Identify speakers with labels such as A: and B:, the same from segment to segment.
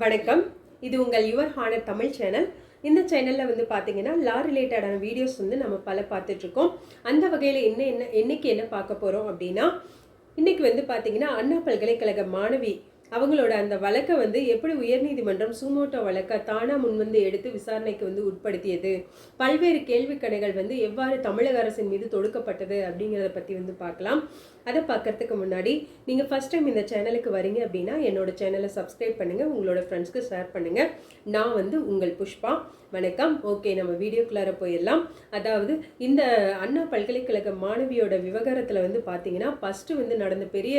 A: வணக்கம். இது உங்கள் யுவர் ஹானர் தமிழ் சேனல். இந்த சேனலில் வந்து பார்த்தீங்கன்னா லா ரிலேட்டடான வீடியோஸ் வந்து நம்ம பல பார்த்துட்ருக்கோம். அந்த வகையில் என்ன என்ன என்னைக்கு என்ன பார்க்க போகிறோம் அப்படின்னா இன்றைக்கி வந்து பார்த்தீங்கன்னா அண்ணா பல்கலைக்கழக மாணவி அவங்களோட அந்த வழக்கை வந்து எப்படி உயர்நீதிமன்றம் சூமோட்டோ வழக்கை தானா முன்வந்து எடுத்து விசாரணைக்கு வந்து உட்படுத்தியது? பல்வேறு கேள்விக்கணைகள் வந்து எவ்வாறு தமிழக அரசின் மீது தொடுக்கப்பட்டது அப்படிங்கிறத பற்றி வந்து பார்க்கலாம். அதை பார்க்கறதுக்கு முன்னாடி நீங்கள் ஃபஸ்ட் டைம் இந்த சேனலுக்கு வரீங்க அப்படின்னா என்னோட சேனலை சப்ஸ்கிரைப் பண்ணுங்கள் உங்களோட ஃப்ரெண்ட்ஸ்க்கு ஷேர் பண்ணுங்கள் நான் வந்து உங்கள் புஷ்பா. வணக்கம். ஓகே நம்ம வீடியோக்குள்ளார போயிடலாம். அதாவது இந்த அண்ணா பல்கலைக்கழக மாணவியோட விவகாரத்தில் வந்து பார்த்தீங்கன்னா ஃபஸ்ட்டு வந்து நடந்த பெரிய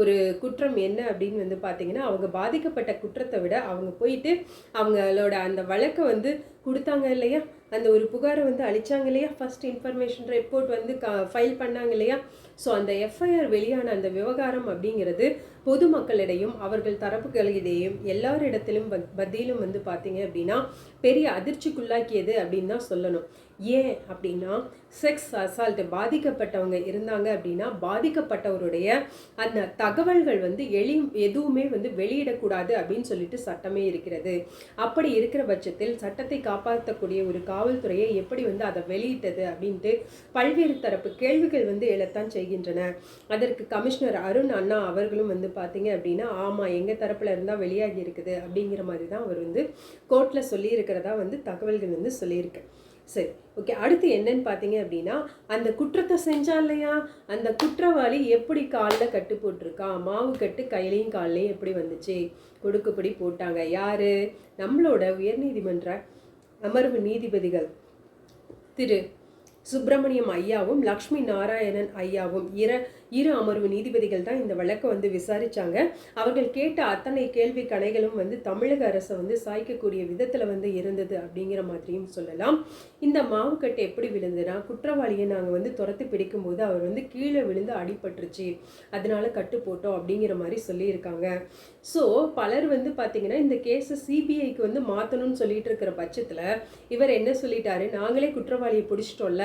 A: ஒரு குற்றம் என்ன அப்படின்னு வந்து பார்த்தீங்கன்னா அவங்க பாதிக்கப்பட்ட குற்றத்தை விட அவங்க போயிட்டு அவங்களோட அந்த வழக்கை வந்து கொடுத்தாங்க இல்லையா? அந்த ஒரு புகாரை வந்து அழிச்சாங்க இல்லையா? ஃபர்ஸ்ட் இன்ஃபர்மேஷன் ரிப்போர்ட் வந்து க ஃபைல் பண்ணாங்க இல்லையா? ஸோ அந்த எஃப்ஐஆர் வெளியான அந்த விவகாரம் அப்படிங்கிறது பொதுமக்களிடையும் அவர்கள் தரப்புகளிடையும் எல்லாரிடத்திலும் பத்- மத்தியிலும் வந்து பார்த்தீங்க அப்படின்னா பெரிய அதிர்ச்சிக்குள்ளாக்கியது அப்படின்னு தான் சொல்லணும். ஏன் அப்படின்னா செக்ஸ் அசால்ட் பாதிக்கப்பட்டவங்க இருந்தாங்க அப்படின்னா பாதிக்கப்பட்டவருடைய அந்த தகவல்கள் வந்து எளி எதுவுமே வந்து வெளியிடக்கூடாது அப்படின்னு சொல்லிட்டு சட்டமே இருக்கிறது. அப்படி இருக்கிற பட்சத்தில் சட்டத்தை காப்பாற்றக்கூடிய ஒரு காவல்துறையை எப்படி வந்து அதை வெளியிட்டது அப்படின்ட்டு பல்வேறு தரப்பு கேள்விகள் வந்து எழத்தான் செய்கின்றன. அதற்கு கமிஷனர் அருண் அண்ணா அவர்களும் வந்து பார்த்தீங்க அப்படின்னா ஆமாம் எங்கள் தரப்புல இருந்தால் வெளியாகி இருக்குது அப்படிங்கிற மாதிரி தான் அவர் வந்து கோர்ட்டில் சொல்லியிருக்கிறதா வந்து தகவல்கள் வந்து சொல்லியிருக்கு. சரி ஓகே அடுத்து என்னன்னு பார்த்தீங்க அப்படின்னா அந்த குற்றத்தை செஞ்சா இல்லையா? அந்த குற்றவாளி எப்படி காலில் கட்டு போட்டிருக்கான் மாவு கட்டு கையிலையும் கால்லையும் எப்படி வந்துச்சு? கொடுக்குப்படி போட்டாங்க. யார்? நம்மளோட உயர்நீதிமன்ற அமர்வு நீதிபதிகள் திரு சுப்பிரமணியம் ஐயாவும் லக்ஷ்மி நாராயணன் ஐயாவும் இர இரு அமர்வு நீதிபதிகள் தான் இந்த வழக்கை வந்து விசாரித்தாங்க அவர்கள் கேட்ட அத்தனை கேள்வி கணைகளும் வந்து தமிழக அரசை வந்து சாய்க்கக்கூடிய விதத்தில் வந்து இருந்தது அப்படிங்கிற மாதிரியும் சொல்லலாம். இந்த மாவுக்கட்டு எப்படி விழுந்துனா குற்றவாளியை நாங்கள் வந்து துரத்து பிடிக்கும்போது அவர் வந்து கீழே விழுந்து அடிபட்டுருச்சு. அதனால கட்டு போட்டோம் அப்படிங்கிற மாதிரி சொல்லியிருக்காங்க. ஸோ பலர் வந்து பார்த்தீங்கன்னா இந்த கேஸை சிபிஐக்கு வந்து மாற்றணும்னு சொல்லிட்டு இருக்கிற பட்சத்தில் இவர் என்ன சொல்லிட்டாரு? நாங்களே குற்றவாளியை பிடிச்சிட்டோம்ல.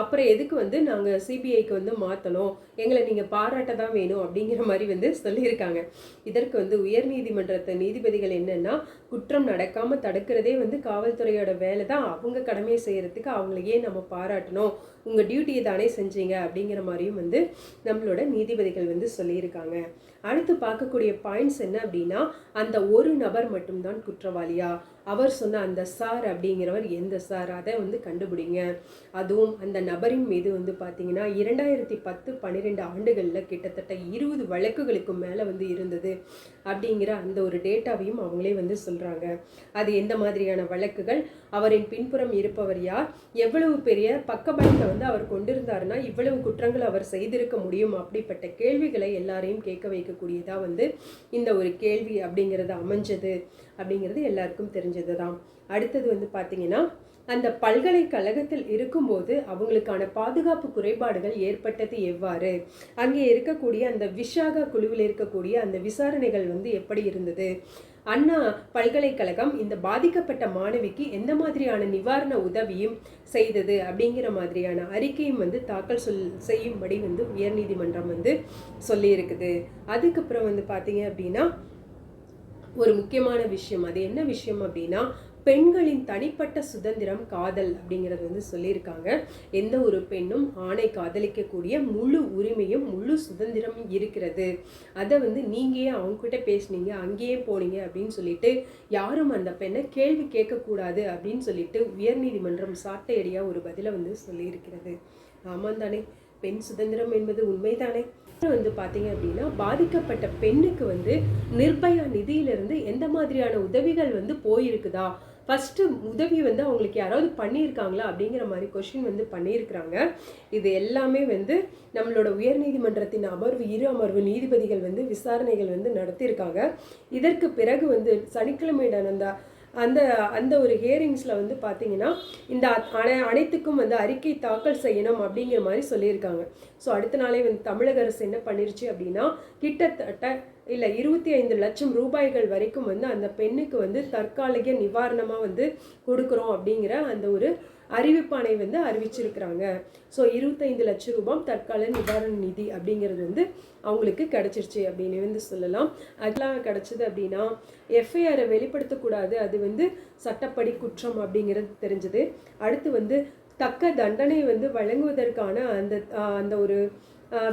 A: அப்புறம் எதுக்கு வந்து நாங்கள் சிபிஐக்கு வந்து மாற்றணும் எங்களை நீங்கள் பாராட்ட தான் வேணும் அப்படிங்கிற மாதிரி வந்து சொல்லியிருக்காங்க. இதற்கு வந்து உயர்நீதிமன்றத்தை நீதிபதிகள் என்னென்னா குற்றம் நடக்காமல் தடுக்கிறதே வந்து காவல்துறையோட வேலை தான் அவங்க கடமையை செய்கிறதுக்கு அவங்கள ஏன் நம்ம பாராட்டணும். உங்கள் டியூட்டியை தானே செஞ்சீங்க அப்படிங்கிற மாதிரியும் வந்து நம்மளோட நீதிபதிகள் வந்து சொல்லியிருக்காங்க. அடுத்து பார்க்கக்கூடிய பாயிண்ட்ஸ் என்ன அப்படின்னா அந்த ஒரு நபர் மட்டும்தான் குற்றவாளியா? அவர் சொன்ன அந்த சார் அப்படிங்கிறவர் எந்த சார்? அதை வந்து கண்டுபிடிங்க. அதுவும் அந்த நபரின் மீது வந்து பார்த்தீங்கன்னா இரண்டாயிரத்தி பத்து பன்னிரெண்டு ஆண்டுகளில் கிட்டத்தட்ட இருபது வழக்குகளுக்கு மேலே வந்து இருந்தது அப்படிங்கிற அந்த ஒரு டேட்டாவையும் அவங்களே வந்து சொல்கிறாங்க அது எந்த மாதிரியான வழக்குகள்? அவரின் பின்புறம் இருப்பவர் யார்? எவ்வளவு பெரிய பக்கபலத்தை வந்து அவர் கொண்டிருந்தாருன்னா இவ்வளவு குற்றங்கள் அவர் செய்திருக்க முடியும் அப்படிப்பட்ட கேள்விகளை எல்லாரையும் கேட்க வைக்கக்கூடியதாக வந்து இந்த ஒரு கேள்வி அப்படிங்கிறது அமைஞ்சது அப்படிங்கிறது எல்லாருக்கும் தெரிஞ்சது தான் அடுத்தது வந்து பார்த்திங்கன்னா அந்த பல்கலைக்கழகத்தில் இருக்கும்போது அவங்களுக்கான பாதுகாப்பு குறைபாடுகள் ஏற்பட்டது எவ்வாறு? அங்கே இருக்கக்கூடிய அந்த விஷாகா குழுவில் இருக்கக்கூடிய அந்த விசாரணைகள் வந்து எப்படி இருந்தது? அண்ணா பல்கலைக்கழகம் இந்த பாதிக்கப்பட்ட மாணவிக்கு எந்த மாதிரியான நிவாரண உதவியும் செய்தது அப்படிங்கிற மாதிரியான அறிக்கையும் வந்து தாக்கல் சொல் செய்யும்படி வந்து உயர்நீதிமன்றம் வந்து சொல்லியிருக்குது. அதுக்கப்புறம் வந்து பார்த்தீங்க அப்படின்னா ஒரு முக்கியமான விஷயம். அது என்ன விஷயம் அப்படின்னா பெண்களின் தனிப்பட்ட சுதந்திரம் காதல் அப்படிங்கிறது வந்து சொல்லியிருக்காங்க. எந்த ஒரு பெண்ணும் ஆணை காதலிக்கக்கூடிய முழு உரிமையும் முழு சுதந்திரமும் இருக்கிறது. அதை வந்து நீங்களே அவங்க கிட்ட பேசுனீங்க அங்கேயே போனீங்க அப்படின்னு சொல்லிட்டு யாரும் அந்த பெண்ணை கேள்வி கேட்கக்கூடாது அப்படின்னு சொல்லிட்டு உயர்நீதிமன்றம் சாட்டையடியாக ஒரு பதிலை வந்து சொல்லியிருக்கிறது. ஆமாம் தானே பெண் சுதந்திரம் என்பது உண்மைதானே? வந்து பார்த்தீங்க அப்படின்னா பாதிக்கப்பட்ட பெண்ணுக்கு வந்து நிர்பயா நிதியிலிருந்து எந்த மாதிரியான உதவிகள் வந்து போயிருக்குதா? ஃபஸ்ட்டு உதவி வந்து அவங்களுக்கு யாராவது பண்ணியிருக்காங்களா அப்படிங்கிற மாதிரி கொஷின் வந்து பண்ணியிருக்கிறாங்க. இது எல்லாமே வந்து நம்மளோட உயர்நீதிமன்றத்தின் அமர்வு இரு அமர்வு நீதிபதிகள் வந்து விசாரணைகள் வந்து நடத்தியிருக்காங்க. இதற்கு பிறகு வந்து சனிக்கிழமை நடந்த அந்த அந்த ஒரு ஹியரிங்ஸில் வந்து பார்த்தீங்கன்னா இந்த அனை அனைத்துக்கும் வந்து அறிக்கை தாக்கல் செய்யணும் அப்படிங்கிற மாதிரி சொல்லியிருக்காங்க. ஸோ அடுத்த நாளே வந்து தமிழக அரசு என்ன பண்ணிருச்சு அப்படின்னா கிட்டத்தட்ட இல்லை இருபத்தி ஐந்து லட்சம் ரூபாய்கள் வரைக்கும் வந்து அந்த பெண்ணுக்கு வந்து தற்காலிக நிவாரணமாக வந்து கொடுக்குறோம் அப்படிங்கிற அந்த ஒரு அறிவிப்பானை வந்து அறிவிச்சிருக்கிறாங்க. ஸோ இருபத்தைந்து லட்சம் ரூபாய் தற்கால நிவாரண நிதி அப்படிங்கிறது வந்து அவங்களுக்கு கிடச்சிருச்சு அப்படின்னு வந்து சொல்லலாம். அதெல்லாம் கிடைச்சது அப்படின்னா எஃப்ஐஆரை வெளிப்படுத்தக்கூடாது. அது வந்து சட்டப்படி குற்றம் அப்படிங்கிறது தெரிஞ்சது. அடுத்து வந்து தக்க தண்டனை வந்து வழங்குவதற்கான அந்த அந்த ஒரு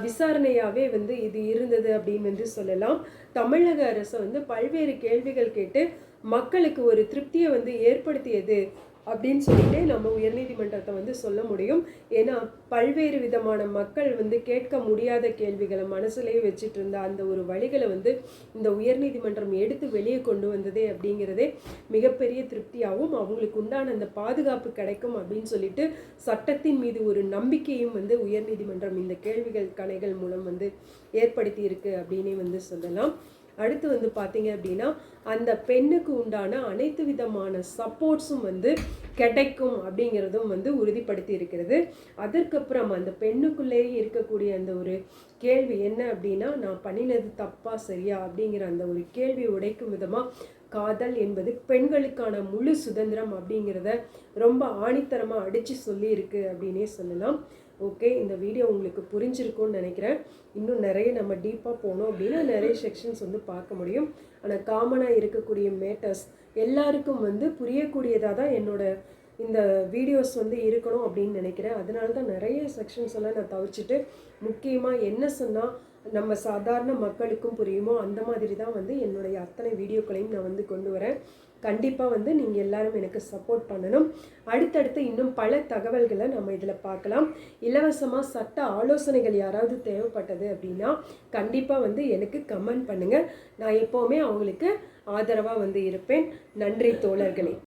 A: விசாரணையாகவே வந்து இது இருந்தது அப்படின்னு வந்து சொல்லலாம். தமிழக அரசு வந்து பல்வேறு கேள்விகள் கேட்டு மக்களுக்கு ஒரு திருப்தியை வந்து ஏற்படுத்தியது. அப்படின்னு சொல்லிட்டு நம்ம உயர்நீதிமன்றத்தை வந்து சொல்ல முடியும். ஏன்னா பல்வேறு விதமான மக்கள் வந்து கேட்க முடியாத கேள்விகளை மனசுலேயே வச்சுட்டு இருந்த அந்த ஒரு வழிகளை வந்து இந்த உயர்நீதிமன்றம் எடுத்து வெளியே கொண்டு வந்ததே அப்படிங்கிறதே மிகப்பெரிய திருப்தியாகவும் அவங்களுக்கு உண்டான அந்த பாதுகாப்பு கிடைக்கும் அப்படின்னு சொல்லிட்டு சட்டத்தின் மீது ஒரு நம்பிக்கையும் வந்து உயர்நீதிமன்றம் இந்த கேள்விகள் கணைகள் மூலம் வந்து ஏற்படுத்தி இருக்கு அப்படின்னே வந்து சொல்லலாம். அடுத்து வந்து பார்த்தீங்க அப்படின்னா அந்த பெண்ணுக்கு உண்டான அனைத்து விதமான சப்போர்ட்ஸும் வந்து கிடைக்கும் அப்படிங்கிறதும் வந்து உறுதிப்படுத்தி இருக்கிறது. அதற்கப்புறம் அந்த பெண்ணுக்குள்ளேயே இருக்கக்கூடிய அந்த ஒரு கேள்வி என்ன அப்படின்னா நான் பண்ணினது தப்பா சரியா அப்படிங்கிற அந்த ஒரு கேள்வி உடைக்கும் விதமாக காதல் என்பது பெண்களுக்கான முழு சுதந்திரம் அப்படிங்கிறத ரொம்ப ஆணித்தரமாக அடித்து சொல்லியிருக்கு அப்படின்னே சொல்லலாம். ஓகே இந்த வீடியோ உங்களுக்கு புரிஞ்சிருக்கும்னு நினைக்கிறேன். இன்னும் நிறைய நம்ம டீப்பாக போனோம் அப்படின்னா நிறைய செக்ஷன்ஸ் வந்து பார்க்க முடியும். ஆனால் காமனாக இருக்கக்கூடிய மேட்டர்ஸ் எல்லாருக்கும் வந்து புரியக்கூடியதாக தான் என்னோடய இந்த வீடியோஸ் வந்து இருக்கணும் அப்படின்னு நினைக்கிறேன். அதனால தான் நிறைய செக்ஷன்ஸ் எல்லாம் நான் தவிர்த்துட்டு முக்கியமாக என்ன சொன்னால் நம்ம சாதாரண மக்களுக்கும் புரியுமோ அந்த மாதிரி தான் வந்து என்னுடைய அத்தனை வீடியோக்களையும் நான் வந்து கொண்டு வரேன். கண்டிப்பாக வந்து நீங்கள் எல்லாரும் எனக்கு சப்போர்ட் பண்ணணும். அடுத்தடுத்து இன்னும் பல தகவல்களை நம்ம இதில் பார்க்கலாம். இலவசமாக சட்ட ஆலோசனைகள் யாராவது தேவைப்பட்டது அப்படின்னா கண்டிப்பாக வந்து எனக்கு கமெண்ட் பண்ணுங்கள் நான் எப்போவுமே அவங்களுக்கு ஆதரவாக வந்து இருப்பேன். நன்றி தோழர்களே.